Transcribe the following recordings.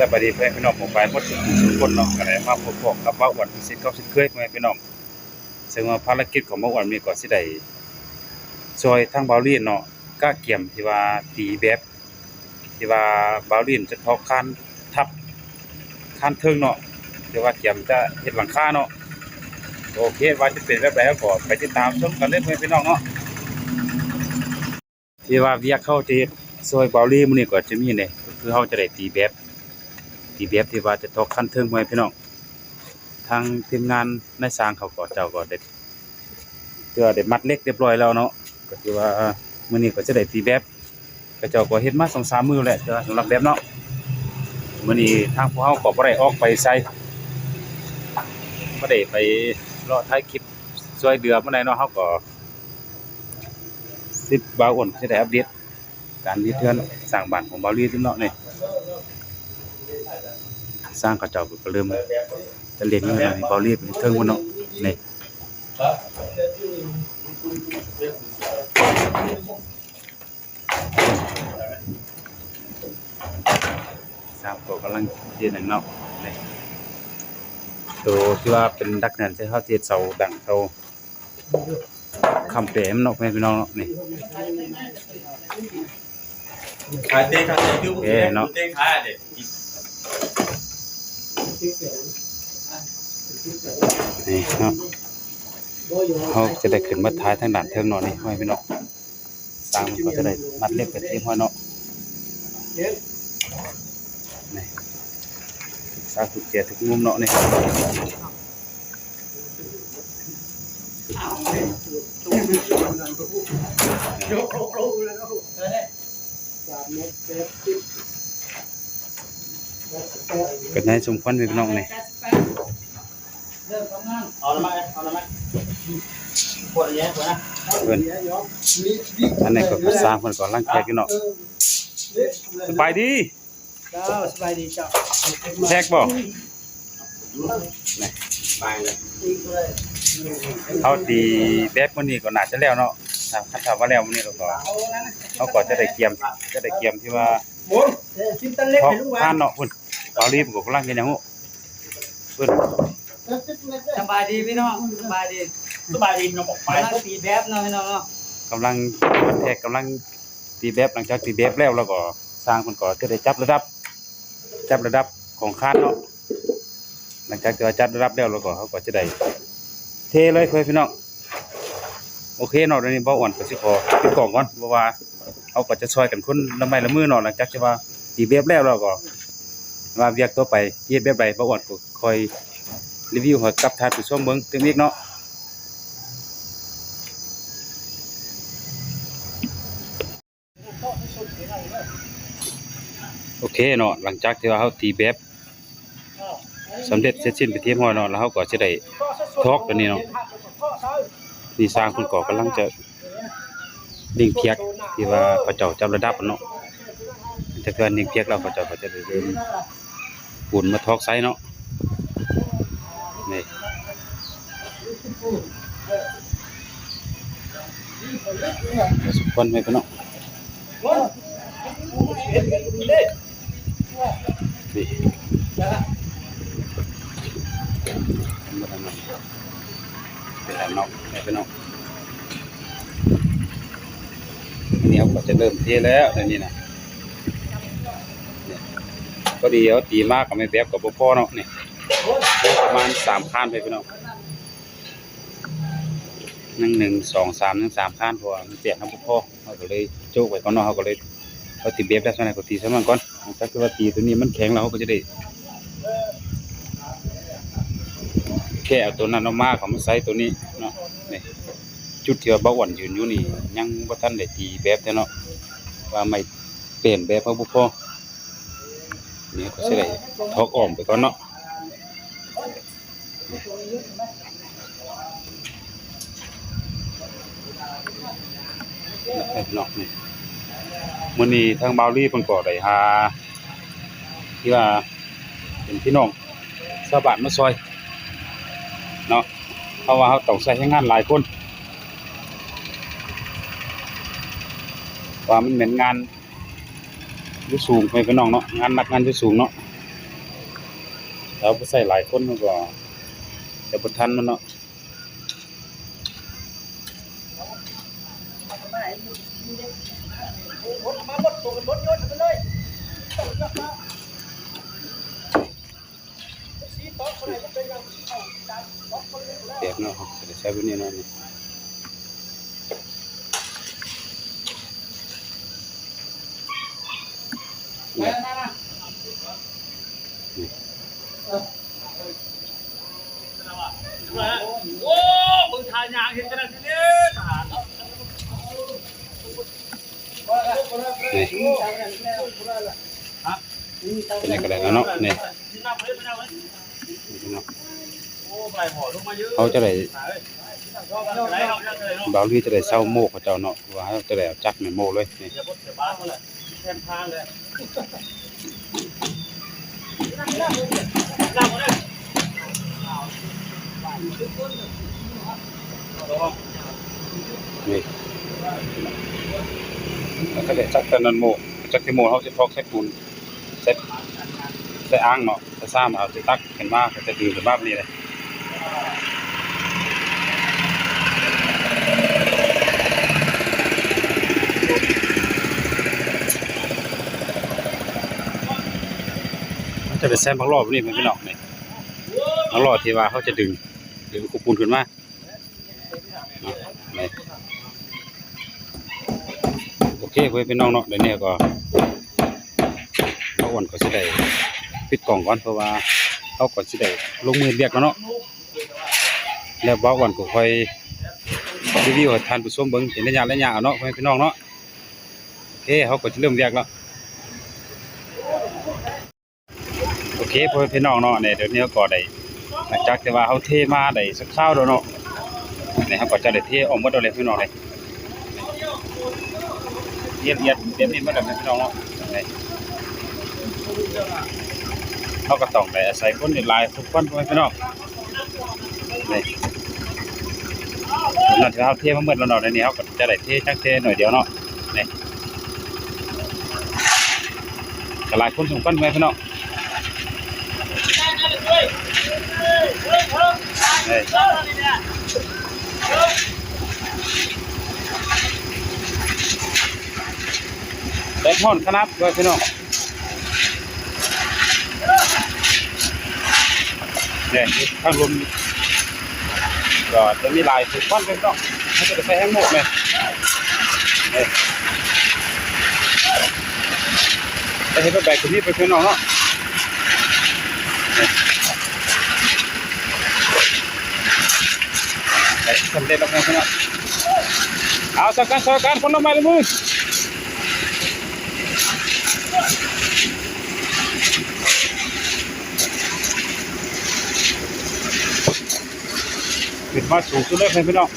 สวัสดีเพื่อนพี่น้องผมไปหมดทุกทุกคนเนาะก็ได้มาพบพบกับบ้าอ้วนพิสิทธิ์เก้าสิบเคยเพื่อนพี่น้องซึ่งว่าภารกิจของบ้าอ้วนมีก็สิได้ช่วยทางบาลีนเนาะก็เกี่ยมที่ว่าตีแบบที่ว่าบาลีนจะทอกคานทับคานเทิงเนาะที่ว่าเกี่ยมจะเฮ็ดหลังคาเนาะโอเคว่าจะเป็นแบบไหนก็ไปติดตามชมกันเลยเพื่อนพี่น้องเนาะที่ว่าเวียเข้าที่ซอยบาลีมื้อนี้ก็จะมีเนี่ยคือเฮาจะได้ตีแบบ ตีแบบที่ว่าจะตกขั้นเทิงไว้พี่น้องทางทีมงานในสร้างเขาก็เจ้าก็ได้เตือได้มัดเล็กเรียบร้อยแล้วเนาะก็คือว่ามื้อนี้ก็จะได้ตีแบบก็เจ้าก็เฮ็ดมา2-3มื้อแหล้วเด้อสำหรับแบบเนาะมื้อนี้ทางพวกเฮาก็บ่ได้ออกไปไสบ่ได้ไปรอถ่ายคลิปช่วยเดือเมื้อใดเนาะเฮาก็สิบบาวอ้นสิได้อัปเดตการรีเทือนสร้างบ้านของบาวลีเนาะนี่ สร้างกระเจ้าก็เริ่มจะเลี้ยงเงินให้เบารีบเทิงวันเนาะนี่สร้างก็กำลังเรียนหนังเนาะนี่ตัวที่ว่าเป็นดักนั่นที่เขาเทียดเสาดังเสาคำเปรมเนาะแม่พี่น้องเนาะนี่ขายเต้ขายเต้คือผมเอ๊ะเนาะเต้ขายเด็ด นี่เนาะเขาจะได้ขึ้นมาท้ายทางด่านเทิงนาะนี่ห้อยพี่น้องสร้างมันก็จะได้มัดเล็บกับเทียมห้อยเนาะนี่ศึกษาทุกเกียรทุกมุมเนาะนี่ ก็ได้สมควรพี่น้องนี่เอาละไหมเอาละไหมปวดเยอะปวดนะเพิ่นอันนี้ก็คือสร้างเพิ่นก็ลังแขกอยู่เนาะสบายดีเจ้าสบายดีเจ้าแขกบ่ไปเลยอีกเลยเขาตีแบบมื้อนี้ก็น่าจะแล้วเนาะถ้าคันถ้าว่าแล้วมื้อนี้เราก็เอาแล้วนะเขาก็จะได้เกียมจะได้เกียมที่ว่าหมุนชิมตันเล็กทอกให้ลูกวาผ่านเนาะเพิ่ นเอารีบก็กำลังเฮ็ดหยังฮู้เพิ่นสบายดีพี่น้องสบายดีสบายดีเราบอกไปกำลังตีแบบเนาะพี่น้องเนาะกำลังแทกกำลังตีแบบหลังจากตีแบบแล้วแล้วก็สร้างมันก็จะได้จับระดับ จับระดับของคานเนาะหลังจากที่ว่าจับระดับแล้วแล้วก็เขาก็จะได้เทเลยเพื่อนพี่น้องโอเคเนาะเดี๋ยวนี้บ่อ่อนก็สิขอปิดกล่องก่อนเพราะว่าเขาก็จะช่วยกันคนละไม้ละมือเนาะหลังจากที่ว่าตีแบบแล้วแล้วก็ ว่าเวียกต่อไปเฮ็ดแบบใดบ่อ่อนก็คอยรีวิวให้กับท่านผู้ชมเบิ่งถึงอีกเนาะโอเคเนาะหลังจากที่ว่าเขาตีแบบสำเร็จเสร็จสิ้นไปเทียมหอยเนาะแล้วเขาก็จะได้ทอกตัวนี้เนาะนี่สร้างคนก่อกำลังจะดิ่งเพียกที่ว่าพระเจ้าจำระดับเนาะถ้าเกิดดิ่งเพียกแล้วพระเจ้าก็จะได้เริ่ม บุญมาทอกไซเนาะนี่สมควรไหมพี่น้องนี่มาทำงนเป็นไรนอกไม่เป็นนอกอันนี้เขาก็จะเริ่มเทแล้วในนี้นะ ก็ดีเอาตีมากกับไม่แบบกับพ่อเนาะนี่เทประมาณสามข้านไปพี่น้องหนึ่งหนึ่งสองสามหนึ่งสามข้านพราะว่ามันเจ็บครับพ่อเขาก็เลยโจกไปก่อนเนาะเขาก็เลยเขาตีเบบได้สักหน่อยก็ตีสักหน่อยก่อนหลังจากที่ว่าตีตัวนี้มันแข็งแล้วเขาก็จะได้แค่เอาตัวนั้นออกมาเขามาใส่ตัวนี้เนาะนี่จุดที่ว่าเบาหวานยืนอยู่นี่ยังบ่ทันได้ตีแบบแต่เนาะว่าไม่เปลี่ยนแบบเขาบ่พอ นี่ก็สิได้ทอกอ้อมไปก่อนเนาะนี่เนาะนี่มื้อนี้ทางบาวลี่เพิ่นก็ได้หาที่ว่าเป็นพี่น้องชาวบ้านมาซอยเนาะเพราะว่าเขาต้องใช้ให้งานหลายคนว่ามันเหมือนงาน ยุ่สูงไปพี่น้องเนาะงานหนักงานอยุ่สูงเนาะเราบ่ใส่หลายคนมันก็จะบ่ทันมันเนาะมาหมดตัวกันหมดโยนไปเลยสีตอกคนไหนก็เนอย่างเอาจานตอกคนเลยแล้วแบบเนาะครับจะได้ใช้แบบนี้เนาะ นี่มาเนี่ยมามาโอ้มึงทายางเห็นขนาด นี้ทหารนี่เป็นยังไงกันเนาะนี่ที่น้ำเลยไม่นางเยอะเขาจะได้ไหนเอาจังเลยเนาะบาวลีจะได้เซาโมกเขาเจ้าเนาะว่าเขาจะได้เอาจัดแม่โมเลยนี่อย่าบดอย่าบ้านมาเลยแทางเลยนั่งเลยนี่แล้วก็ได้จักแต่นันโมจักที่โมเขาจะทอกใส่ปูนใส่ใส่อ่างเนาะใส่ซ้ำเอาสิตักขึ้นมาก็จะดื่มขึ้นมาแบบนี้เลย จะเป็นแซมพักรอบนี่มันไม่นอกนี่พักรอบที่ว่าเขาจะดึงดึงคูปูนขึ้นมาโอเคเพื่อนพี่น้องเนาะเดี๋ยวนี้ก็เขาวันก็สิได้ปิดกล่องก่อนเพราะว่าเขาก็สิได้ลงมือเรียกแล้วเนาะแล้วบ้าอกวันก็ค่อยรีวิวให้ทานผู้ชมเบิ่งเห็นระยะระยะเอาเนาะเพื่อนพี่น้องเนาะโอเคเขาก็จะเริ่มเรียกแล้ว โอเคพ่อพี่น้องเนาะเนี่ยเดี๋ยวนี้ก็ได้หลังจากที่ว่าเขาเทมาได้สักคราวแล้วเนาะเนี่ยเขาก็จะได้เทออกมดเลยพี่น้องเลยเยียดเยียดเรียบนี้มาแล้วพี่น้องเนาะนี่เขาก็ต้องได้อาศัยคนในลายทุกคนพ่อพี่น้องนี่นั่นที่เขาเทมาหมดแล้วเนาะในนี้เขาก็จะได้เทจักเทหน่อยเดียวเนาะนี่ก็หลายคนสมควรพ่อแม่พี่น้อง เฮ้ยแดดฮ้อนขนาดเว้ยพี่น้องเนี่ยข้างลมก็จะมีลายสุดควันพี่น้องเขาจะใส่แห้งหมกเลยเนี่ยจะเห็นว่าแบกคนนี้ไปพี่น้องเนาะ เอาสักการสักการคนละไม้ละมือปิดมาสูงสุดเลยพี่น้อง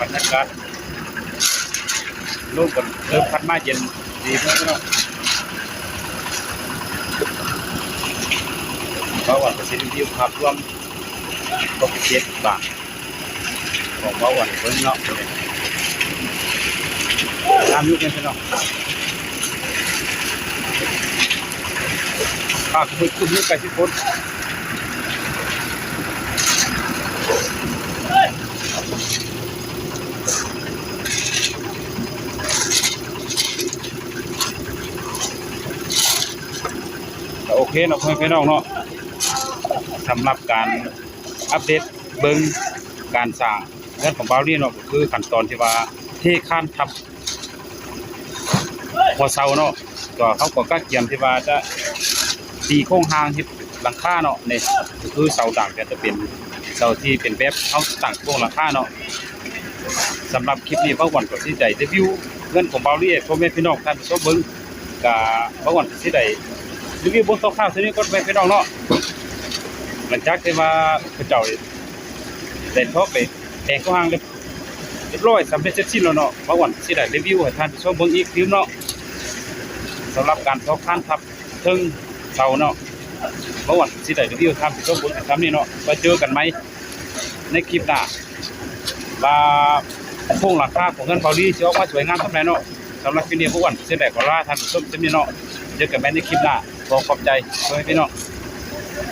บรรยากาศลูกกันเริ่มพัดมาเย็นดีมากพี่น้อง ร์เซ็นต์ที่ภาพรวมก็เป็นเจ็ดบาทของเบาหวานเพิ่งเนาะเลยตามยุคกันเนาะปากคุยคุยยุคไปสิคนก็โอเคเนาะเพื่อนพี่น้องเนาะ สำหรับการอัปเดตเบิ้งการสร้างเรื่องของบาวลี่เนาะก็คือขั้นตอนที่ว่าเทข้านทับพอเสาเนาะก็เขาก็กะเกียมที่ว่าจะตีโครงหางที่หลังคาเนาะนี่ก็คือเสาต่างก็จะเป็นเสาที่เป็นแบบเขาตั้งโครงหลังคาเนาะสำหรับคลิปนี้พระวันก็สิได้รีวิวเงินของบาวลี่พ่อแม่พี่น้องท่านผู้ชมเบิ่งก็พระวันก็สิได้รีวิวบนโต๊ะข้าวทีนี้ก็แม่พี่น้องเนาะ หลังจากที่ว่าพระเจ้าได้ทอไปแต่งเข้าห้างเรียบร้อยสำเร็จเสร็จสิ้นแล้วเนาะบาวันสิได้รีวิวให้ท่านผู้ชมเบิ่งอีกทีเนาะสำหรับการทอท่านทับเทิงเสาเนาะบาวันสิได้รีวิวท่านผู้ชมเบิ่งทำนี่เนาะไว้เจอกันไหมในคลิปหน้าว่าโครงหลังคาของเงินเบาลีสิออกมาสวยงามเท่าไหร่เนาะสำหรับคลิปนี้พวกวันเส้นแดกขอลาท่านผู้ชมจะมีเนาะเจอกันใหมในคลิปหน้าขอขอบใจเพื่อนพี่น้อง